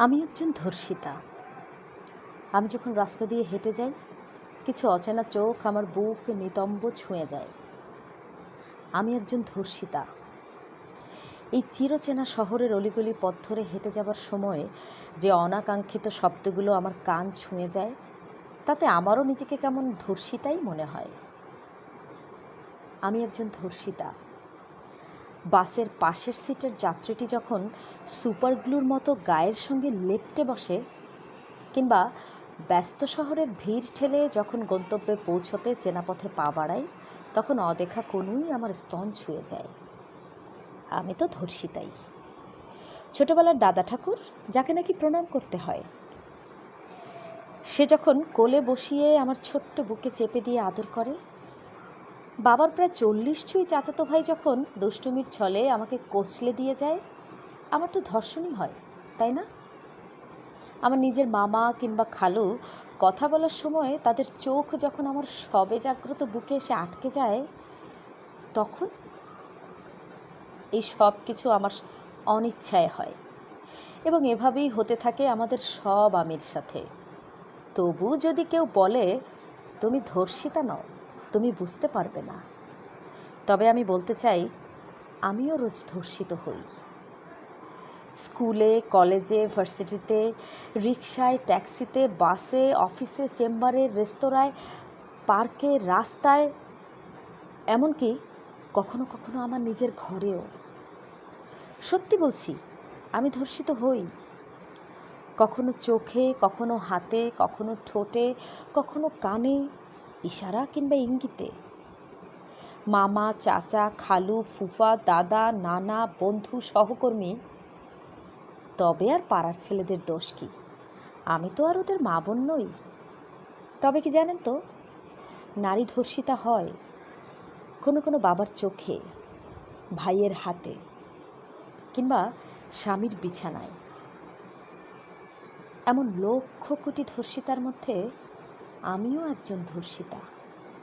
আমি একজন ধর্ষিতা। আমি যখন রাস্তা দিয়ে হেঁটে যাই, কিছু অচেনা চোখ আমার বুক নিতম্ব ছুঁয়ে যায়। আমি একজন ধর্ষিতা। এই চিরচেনা শহরের অলিগলি পথ ধরে হেঁটে যাবার সময় যে অনাকাঙ্ক্ষিত শব্দগুলো আমার কান ছুঁয়ে যায়, তাতে আমারও নিজেকে কেমন ধর্ষিতাই মনে হয়। আমি একজন ধর্ষিতা। বাসের পাশের সিটের যাত্রীটি যখন সুপার গ্লুর মতো গায়ের সঙ্গে লেপটে বসে, কিংবা ব্যস্ত শহরের ভিড় ঠেলে যখন গন্তব্যে পৌঁছতে চেনা পথে পা বাড়াই তখন অদেখা কোনোই আমার স্তন ছুঁয়ে যায়। আমি তো ধর্ষিতাই ছোটবেলার দাদা ঠাকুর, যাকে নাকি প্রণাম করতে হয়। সে যখন কোলে বসিয়ে আমার ছোট্ট বুকে চেপে দিয়ে আদর করে বাবার প্রায় চল্লিশ ছুঁই চাচাতো ভাই যখন দুষ্টুমির ছলে আমাকে কোচলে দিয়ে যায়, আমার তো ধর্ষণই হয়, তাই না? আমার নিজের মামা কিংবা খালু কথা বলার সময় তাদের চোখ যখন আমার সবে জাগ্রত বুকে এসে আটকে যায়, তখন এই সব কিছু আমার অনিচ্ছায় হয় এবং এভাবেই হতে থাকে আমাদের সব আমির সাথে। তবু যদি কেউ বলে, তুমি ধর্ষিতা নও। তুমি বুঝতে পারবে না। তবে আমি বলতে চাই, আমিও রোজ ধর্ষিত হই। স্কুলে, কলেজে, ভার্সিটিতে রিক্সায় ট্যাক্সিতে, বাসে, অফিসে, চেম্বারে, রেস্তোরাঁয়, পার্কে, রাস্তায়, এমনকি কখনো কখনো আমার নিজের ঘরেও। সত্যি বলছি, আমি ধর্ষিত হই। কখনো চোখে, কখনো হাতে, কখনো ঠোঁটে, কখনো কানে ইশারা কিংবা ইঙ্গিতে? মামা, চাচা, খালু, ফুফা, দাদা, নানা, বন্ধু, সহকর্মী? তবে আর পাড়ার ছেলেদের দোষ কি? আমি তো আর ওদের মা বোন নই। তবে কি জানেন তো, নারী ধর্ষিতা হয় কোনো কোনো বাবার চোখে, ভাইয়ের হাতে কিংবা স্বামীর বিছানায়। এমন লক্ষ কোটি ধর্ষিতার মধ্যে আমিও একজন ধর্ষিতা।